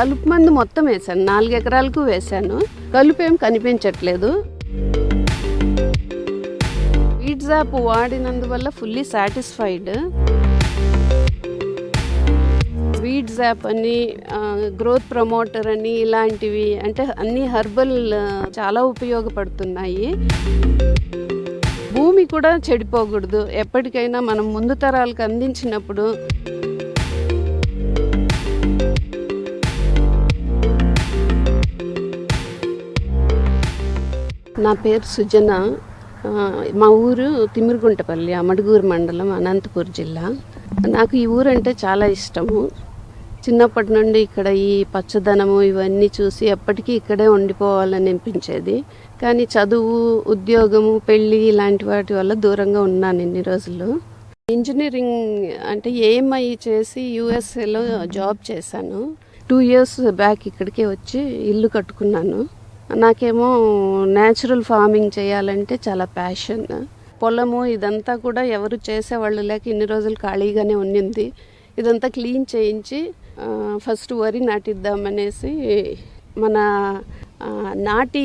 కలుపు మందు మొత్తం వేసాను నాలుగు ఎకరాలకు వేసాను కలుపు ఏం కనిపించట్లేదు. వీడ్ జాప్ వాడినందువల్ల ఫుల్లీ సాటిస్ఫైడ్ వీడ్స్ యాప్ అని గ్రోత్ ప్రమోటర్ అని ఇలాంటివి అంటే అన్ని హర్బల్ చాలా ఉపయోగపడుతున్నాయి. భూమి కూడా చెడిపోకూడదు. ఎప్పటికైనా మనం ముందు తరాలకు అందించినప్పుడు నా పేరు సుజన. మా ఊరు తిమిరుగుంటపల్లి అమడుగూరు మండలం అనంతపూర్ జిల్లా. నాకు ఈ ఊరు అంటే చాలా ఇష్టము. చిన్నప్పటి నుండి ఇక్కడ ఈ పచ్చదనము ఇవన్నీ చూసి ఎప్పటికీ ఇక్కడే ఉండిపోవాలని అనిపించేది. కానీ చదువు ఉద్యోగము పెళ్ళి ఇలాంటి వాటి వల్ల దూరంగా ఉన్నాను ఇన్ని రోజులు. ఇంజనీరింగ్ అంటే ఏఎంఐ చేసి యూఎస్ఏలో జాబ్ చేశాను. టూ ఇయర్స్ బ్యాక్ ఇక్కడికే వచ్చి ఇల్లు కట్టుకున్నాను. నాకేమో న్యాచురల్ ఫార్మింగ్ చేయాలంటే చాలా ప్యాషన్ పొలము ఇదంతా కూడా ఎవరు చేసేవాళ్ళు లేక ఇన్ని రోజులు ఖాళీగానే ఉన్నింది. ఇదంతా క్లీన్ చేయించి ఫస్ట్ వరి నాటిద్దామనేసి మన నాటి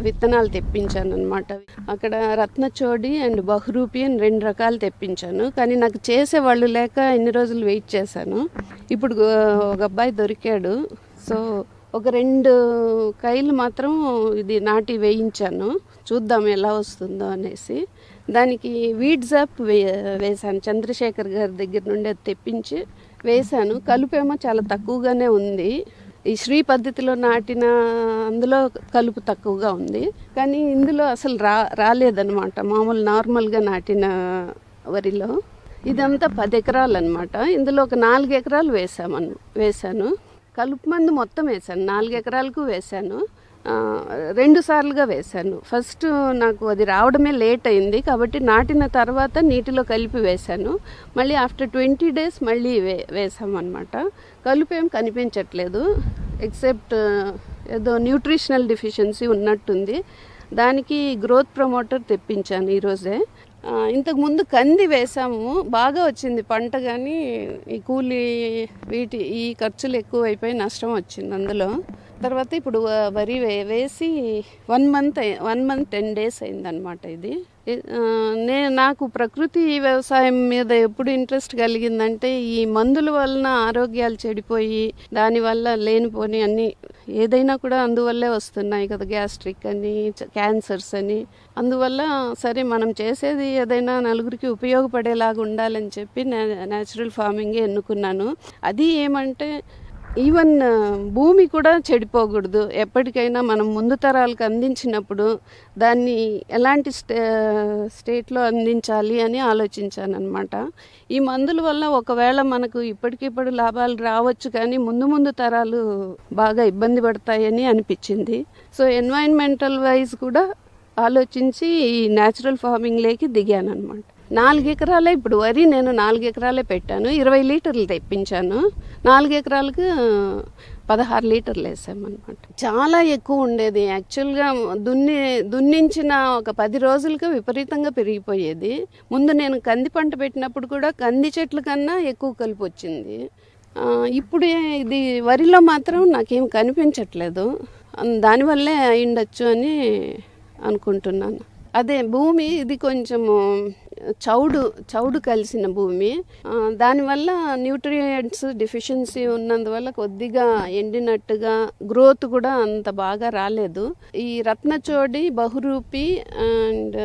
విత్తనాలు తెప్పించాను అనమాట అక్కడ రత్నచోడి అండ్ బహురూపి అని రెండు రకాలు తెప్పించాను. కానీ నాకు చేసేవాళ్ళు లేక ఇన్ని రోజులు వెయిట్ చేశాను. ఇప్పుడు ఒక అబ్బాయి దొరికాడు. సో ఒక రెండు కైలు మాత్రం ఇది నాటి వేయించాను. చూద్దాం ఎలా వస్తుందో అనేసి. దానికి వీడ్ జాప్ వే వేశాను. చంద్రశేఖర్ గారి దగ్గర నుండి అది తెప్పించి వేశాను. కలుపేమో చాలా తక్కువగానే ఉంది. ఈ శ్రీ పద్ధతిలో నాటిన అందులో కలుపు తక్కువగా ఉంది. కానీ ఇందులో అసలు రా రాలేదన్నమాట. మామూలు నార్మల్గా నాటిన వరిలో. ఇదంతా పది ఎకరాలు అనమాట ఇందులో ఒక నాలుగు ఎకరాలు వేసామను వేశాను. కలుపు మందు మొత్తం వేశాను. నాలుగు ఎకరాలకు వేశాను. రెండు సార్లుగా వేశాను. ఫస్ట్ నాకు అది రావడమే లేట్ అయింది. కాబట్టి నాటిన తర్వాత నీటిలో కలిపి వేశాను. మళ్ళీ ఆఫ్టర్ ట్వంటీ డేస్ మళ్ళీ వే వేసామన్నమాట కలుపు ఏం కనిపించట్లేదు. ఎక్సెప్ట్ ఏదో న్యూట్రిషనల్ డిఫిషియన్సీ ఉన్నట్టుంది. దానికి గ్రోత్ ప్రమోటర్ తెప్పించాను ఈరోజే. ఇంతకుముందు ఇంతకు ముందు కంది వేసాము బాగా వచ్చింది పంట కానీ ఈ కూలి వీటి ఈ ఖర్చులు ఎక్కువ అయిపోయి నష్టం వచ్చింది అందులో. తర్వాత ఇప్పుడు వరి వే- వేసి one month one month ten days అయిందనమాట ఇది. నేను నాకు ప్రకృతి వ్యవసాయం మీద ఎప్పుడు ఇంట్రెస్ట్ కలిగిందంటే ఈ మందుల వలన ఆరోగ్యాలు చెడిపోయి దానివల్ల లేనిపోని అన్ని ఏదైనా కూడా అందువల్లే వస్తున్నాయి కదా గ్యాస్ట్రిక్ అని క్యాన్సర్స్ అని. అందువల్ల సరే మనం చేసేది ఏదైనా నలుగురికి ఉపయోగపడేలాగా ఉండాలని చెప్పి నేచురల్ ఫార్మింగే ఎన్నుకున్నాను. అది ఏమంటే ఈవెన్ uh, భూమి కూడా చెడిపోకూడదు. ఎప్పటికైనా మనం ముందు తరాలకు అందించినప్పుడు దాన్ని ఎలాంటి స్టే స్టేట్లో అందించాలి అని ఆలోచించాను అనమాట ఈ మందుల వల్ల ఒకవేళ మనకు ఇప్పటికిప్పుడు లాభాలు రావచ్చు కానీ ముందు ముందు తరాలు బాగా ఇబ్బంది పడతాయని అనిపించింది. సో ఎన్వైరన్మెంటల్ వైజ్ కూడా ఆలోచించి ఈ న్యాచురల్ ఫార్మింగ్లోకి దిగాను అనమాట నాలుగు ఎకరాలే ఇప్పుడు వరి నేను నాలుగు ఎకరాలే పెట్టాను. ఇరవై లీటర్లు తెప్పించాను. నాలుగు ఎకరాలకు పదహారు లీటర్లు వేసామన్నమాట. చాలా ఎక్కువ ఉండేది. యాక్చువల్గా దున్ని దున్నించిన ఒక పది రోజులకి విపరీతంగా పెరిగిపోయేది. ముందు నేను కంది పంట పెట్టినప్పుడు కూడా కంది చెట్ల కన్నా ఎక్కువ కలిపి వచ్చింది. ఇప్పుడు ఇది వరిలో మాత్రం నాకేం కనిపించట్లేదు. దానివల్లే అయిండొచ్చు అని అనుకుంటున్నాను. అదే భూమి ఇది కొంచెము చౌడు చౌడు కలిసిన భూమి. దానివల్ల న్యూట్రియంట్స్ డిఫిషియన్సీ ఉన్నందువల్ల కొద్దిగా ఎండినట్టుగా గ్రోత్ కూడా అంత బాగా రాలేదు. ఈ రత్నచోడి బహురూపి అండ్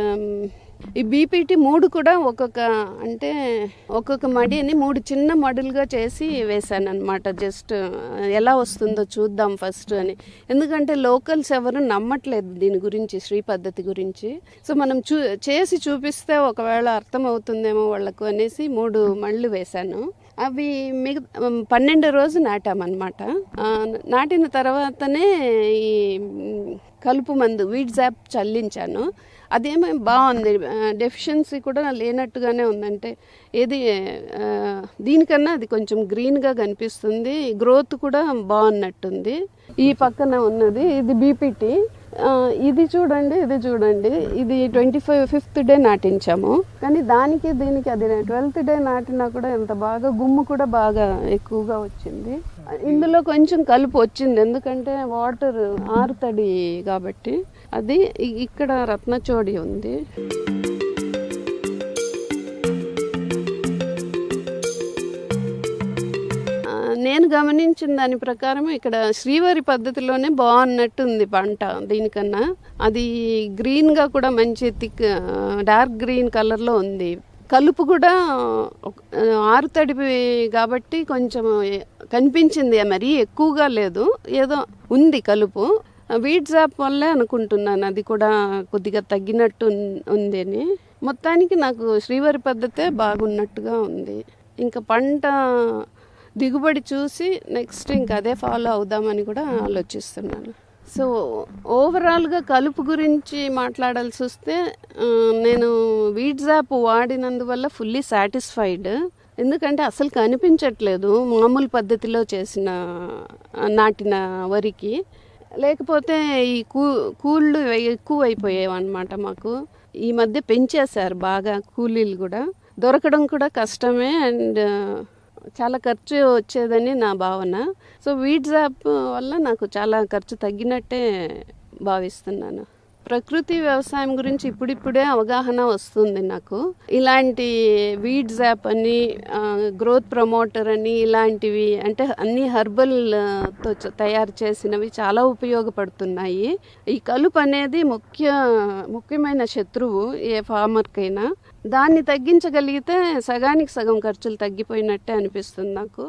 ఈ బీపీటీ మూడు కూడా ఒక్కొక్క అంటే ఒక్కొక్క మడిని మూడు చిన్న మడులుగా చేసి వేశాను అనమాట జస్ట్ ఎలా వస్తుందో చూద్దాం ఫస్ట్ అని. ఎందుకంటే లోకల్స్ ఎవరు నమ్మట్లేదు దీని గురించి శ్రీ పద్ధతి గురించి. సో మనం చూ చేసి చూపిస్తే ఒకవేళ అర్థమవుతుందేమో వాళ్ళకు అనేసి మూడు మళ్ళు వేశాను. అవి మిగ పన్నెండు రోజు నాటామన్నమాట. నాటిన తర్వాతనే ఈ కలుపు మందు వీడ్ జాప్ చల్లించాను. అదేమో బాగుంది. డెఫిషియన్సీ కూడా లేనట్టుగానే ఉందంటే ఏది దీనికన్నా అది కొంచెం గ్రీన్గా కనిపిస్తుంది. గ్రోత్ కూడా బాగున్నట్టుంది. ఈ పక్కన ఉన్నది ఇది బీపీటీ. ఇది చూడండి ఇది చూడండి. ఇది ట్వంటీ ఫైవ్ ఫిఫ్త్ డే నాటించాము. కానీ దానికి దీనికి అది ట్వెల్త్ డే నాటినా కూడా ఎంత బాగా గుమ్ము కూడా బాగా ఎక్కువగా వచ్చింది. ఇందులో కొంచెం కలుపు వచ్చింది. ఎందుకంటే వాటర్ ఆరుతడి కాబట్టి. అది ఇక్కడ రత్నచోడి ఉంది. నేను గమనించిన దాని ప్రకారం ఇక్కడ శ్రీవారి పద్ధతిలోనే బాగున్నట్టుంది పంట దీనికన్నా. అది గ్రీన్గా కూడా మంచి థిక్ డార్క్ గ్రీన్ కలర్లో ఉంది. కలుపు కూడా ఆరు ఆరుతడి కాబట్టి కొంచెం కనిపించింది మరీ ఎక్కువగా లేదు. ఏదో ఉంది కలుపు. వీట్ జాప్ వల్లే అనుకుంటున్నాను అది కూడా కొద్దిగా తగ్గినట్టు ఉంది అని మొత్తానికి నాకు శ్రీవారి పద్ధతే బాగున్నట్టుగా ఉంది. ఇంకా పంట దిగుబడి చూసి నెక్స్ట్ ఇంకా అదే ఫాలో అవుదామని కూడా ఆలోచిస్తున్నాను. సో ఓవరాల్గా కలుపు గురించి మాట్లాడాల్సి వస్తే నేను వీడ్స్ యాప్ వాడినందువల్ల ఫుల్లీ సాటిస్ఫైడ్ ఎందుకంటే అసలు కనిపించట్లేదు మామూలు పద్ధతిలో చేసిన నాటిన వరికి. లేకపోతే ఈ కూ కూళ్ళు ఎక్కువ అయిపోయాయి మాకు. ఈ మధ్య పెంచేశారు బాగా కూలీలు కూడా. దొరకడం కూడా కష్టమే అండ్ చాలా ఖర్చు వచ్చేదని నా భావన. సో వీడ్స్ యాప్ వల్ల నాకు చాలా ఖర్చు తగ్గినట్టే భావిస్తున్నాను. ప్రకృతి వ్యవసాయం గురించి ఇప్పుడిప్పుడే అవగాహన వస్తుంది నాకు. ఇలాంటి వీడ్స్ యాప్ అని గ్రోత్ ప్రమోటర్ అని ఇలాంటివి అంటే అన్ని హర్బల్తో తయారు చేసినవి చాలా ఉపయోగపడుతున్నాయి. ఈ కలుపు అనేది ముఖ్య ముఖ్యమైన శత్రువు ఏ ఫార్మర్కైనా దాన్ని తగ్గించగలిగితే సగానికి సగం ఖర్చులు తగ్గిపోయినట్టే అనిపిస్తుంది నాకు.